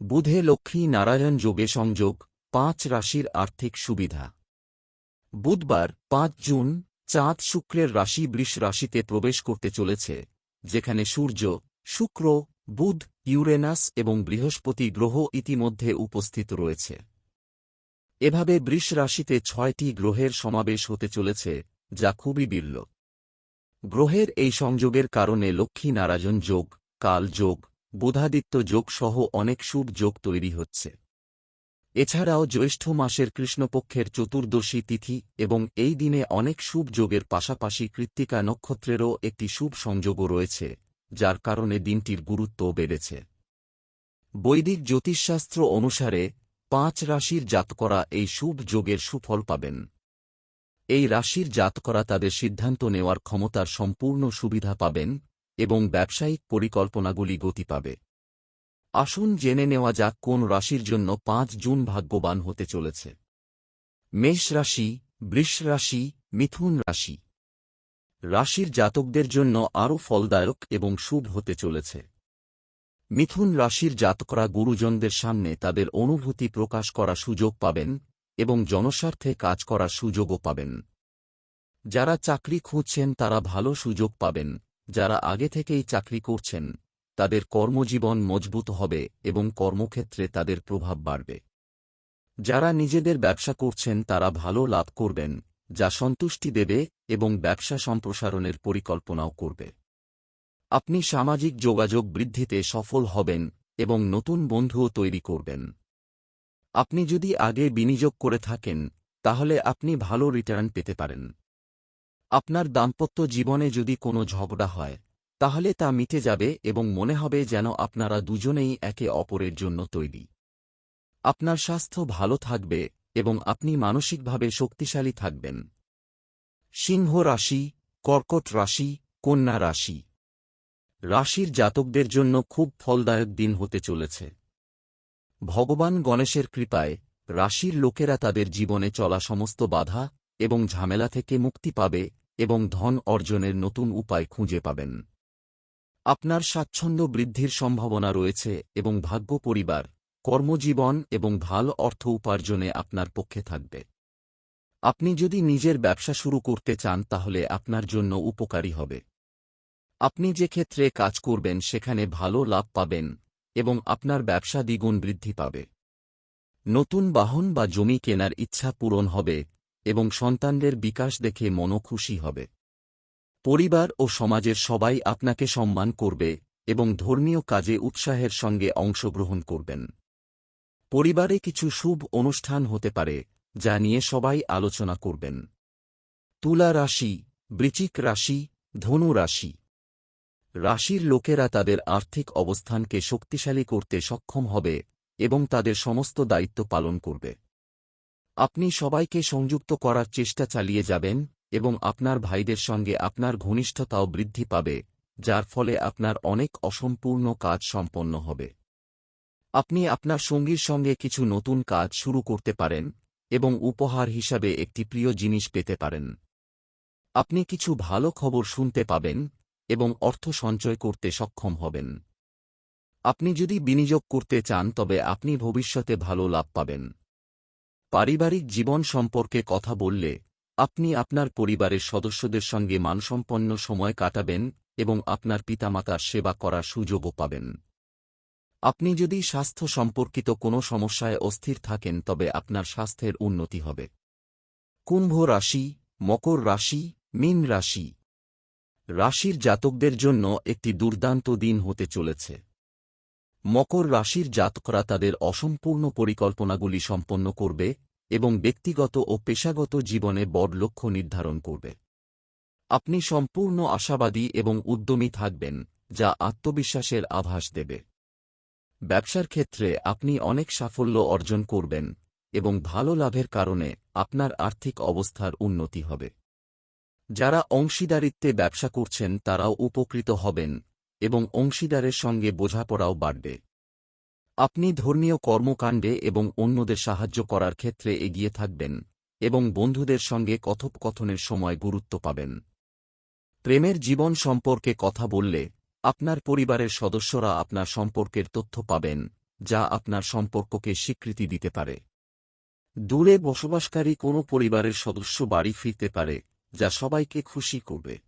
বুধে লক্ষ্মী নারায়ণ যোগে সংযোগ, পাঁচ রাশির আর্থিক সুবিধা। বুধবার, পাঁচ জুন, চাঁদ শুক্রের রাশি বৃষ রাশিতে প্রবেশ করতে চলেছে, যেখানে সূর্য, শুক্র, বুধ, ইউরেনাস এবং বৃহস্পতি গ্রহ ইতিমধ্যে উপস্থিত রয়েছে। এভাবে বৃষ রাশিতে ছয়টি গ্রহের সমাবেশ হতে চলেছে, যা খুবই বিরল গ্রহের এই সংযোগের কারণে লক্ষ্মী নারায়ণ যোগ, কাল যোগ বুধাদিত্য যোগ সহ অনেক শুভ যোগ তৈরি হচ্ছে। এছাড়াও জ্যৈষ্ঠ মাসের কৃষ্ণপক্ষের চতুর্দশী তিথি এবং এই দিনে অনেক শুভ যোগের পাশাপাশি কৃত্তিকা নক্ষত্রেরও একটি শুভ সংযোগও রয়েছে, যার কারণে দিনটির গুরুত্ব বেড়েছে। বৈদিক জ্যোতিষশাস্ত্র অনুসারে পাঁচ রাশির জাতকরা এই শুভ যোগের সুফল পাবেন। এই রাশির জাতকরা তাদের সিদ্ধান্ত নেওয়ার ক্ষমতার সম্পূর্ণ সুবিধা পাবেন এবং ব্যবসায়িক পরিকল্পনাগুলি গতি পাবে। আসুন জেনে নেওয়া যাক কোন রাশির জন্য পাঁচ জুন ভাগ্যবান হতে চলেছে। মেষ রাশি, বৃষ রাশি, মিথুন রাশি। রাশির জাতকদের জন্য আরও ফলদায়ক এবং শুভ হতে চলেছে। মিথুন রাশির জাতকরা গুরুজনদের সামনে তাদের অনুভূতি প্রকাশ করা সুযোগ পাবেন এবং জনস্বার্থে কাজ করার সুযোগও পাবেন। যারা চাকরি খুঁজছেন তারা ভালো সুযোগ পাবেন। যারা আগে থেকেই চাকরি করছেন, তাদের কর্মজীবন মজবুত হবে এবং কর্মক্ষেত্রে তাদের প্রভাব বাড়বে। যারা নিজেদের ব্যবসা করছেন, তারা ভালো লাভ করবেন, যা সন্তুষ্টি দেবে এবং ব্যবসা সম্প্রসারণের পরিকল্পনাও করবে। আপনি সামাজিক যোগাযোগ বৃদ্ধিতে সফল হবেন এবং নতুন বন্ধুও তৈরি করবেন। আপনি যদি আগে বিনিয়োগ করে থাকেন, তাহলে আপনি ভালো রিটার্ন পেতে পারেন। আপনার দাম্পত্য জীবনে যদি কোনো ঝগড়া হয়, তাহলে তা মিটে যাবে এবং মনে হবে যেন আপনারা দুজনেই একে অপরের জন্য তৈরি। আপনার স্বাস্থ্য ভালো থাকবে এবং আপনি মানসিকভাবে শক্তিশালী থাকবেন। সিংহ রাশি, কর্কট রাশি, কন্যা রাশি। রাশির জাতকদের জন্য খুব ফলদায়ক দিন হতে চলেছে। ভগবান গণেশের কৃপায় রাশির লোকেরা তাদের জীবনে চলা সমস্ত বাধা এবং ঝামেলা থেকে মুক্তি পাবে এবং ধন অর্জনের নতুন উপায় খুঁজে পাবেন। আপনার স্বাচ্ছন্দ্য বৃদ্ধির সম্ভাবনা রয়েছে এবং ভাগ্য পরিবার, কর্মজীবন এবং ভালো অর্থ উপার্জনে আপনার পক্ষে থাকবে। আপনি যদি নিজের ব্যবসা শুরু করতে চান তাহলে আপনার জন্য উপকারী হবে। আপনি যে ক্ষেত্রে কাজ করবেন সেখানে ভালো লাভ পাবেন এবং আপনার ব্যবসা দ্বিগুণ বৃদ্ধি পাবে। নতুন বাহন বা জমি কেনার ইচ্ছা পূরণ হবে এবং সন্তানদের বিকাশ দেখে মনও খুশি হবে। পরিবার ও সমাজের সবাই আপনাকে সম্মান করবে এবং ধর্মীয় কাজে উৎসাহের সঙ্গে অংশগ্রহণ করবেন। পরিবারে কিছু শুভ অনুষ্ঠান হতে পারে, যা নিয়ে সবাই আলোচনা করবেন। তুলা রাশি বৃচিক রাশি, ধনু রাশি। রাশির লোকেরা তাদের আর্থিক অবস্থানকে শক্তিশালী করতে সক্ষম হবে এবং তাদের সমস্ত দায়িত্ব পালন করবে। আপনি সবাইকে সংযুক্ত করার চেষ্টা চালিয়ে যাবেন এবং আপনার ভাইদের সঙ্গে আপনার ঘনিষ্ঠতাও বৃদ্ধি পাবে, যার ফলে আপনার অনেক অসম্পূর্ণ কাজ সম্পন্ন হবে। আপনি আপনার সঙ্গীর সঙ্গে কিছু নতুন কাজ শুরু করতে পারেন এবং উপহার হিসাবে একটি প্রিয় জিনিস পেতে পারেন। আপনি কিছু ভালো খবর শুনতে পাবেন এবং অর্থ সঞ্চয় করতে সক্ষম হবেন। আপনি যদি বিনিয়োগ করতে চান তবে আপনি ভবিষ্যতে ভালো লাভ পাবেন। পারিবারিক জীবন সম্পর্কে কথা বললে, আপনি আপনার পরিবারের সদস্যদের সঙ্গে মানসম্পন্ন সময় কাটাবেন এবং আপনার পিতামাতার সেবা করার সুযোগও পাবেন। আপনি যদি স্বাস্থ্য সম্পর্কিত কোনো সমস্যায় অস্থির থাকেন, তবে আপনার স্বাস্থ্যের উন্নতি হবে। কুম্ভ রাশি, মকর রাশি, মীন রাশি। রাশির জাতকদের জন্য একটি দুর্দান্ত দিন হতে চলেছে। মকর রাশির জাতকরা তাদের অসম্পূর্ণ পরিকল্পনাগুলি সম্পন্ন করবে এবং ব্যক্তিগত ও পেশাগত জীবনে বড় লক্ষ্য নির্ধারণ করবে। আপনি সম্পূর্ণ আশাবাদী এবং উদ্যমী থাকবেন, যা আত্মবিশ্বাসের আভাস দেবে। ব্যবসার ক্ষেত্রে আপনি অনেক সাফল্য অর্জন করবেন এবং ভালো লাভের কারণে আপনার আর্থিক অবস্থার উন্নতি হবে। যারা অংশীদারিত্বে ব্যবসা করছেন তারাও উপকৃত হবেন এবং অংশীদারের সঙ্গে বোঝাপড়াও বাড়বে। আপনি ধর্মীয় কর্মকাণ্ডে এবং অন্যদের সাহায্য করার ক্ষেত্রে এগিয়ে থাকবেন এবং বন্ধুদের সঙ্গে কথোপকথনের সময় গুরুত্ব পাবেন। প্রেমের জীবন সম্পর্কে কথা বললে আপনার পরিবারের সদস্যরা আপনার সম্পর্কের তথ্য পাবেন, যা আপনার সম্পর্ককে স্বীকৃতি দিতে পারে। দূরে বসবাসকারী কোনো পরিবারের সদস্য বাড়ি ফিরতে পারে, যা সবাইকে খুশি করবে।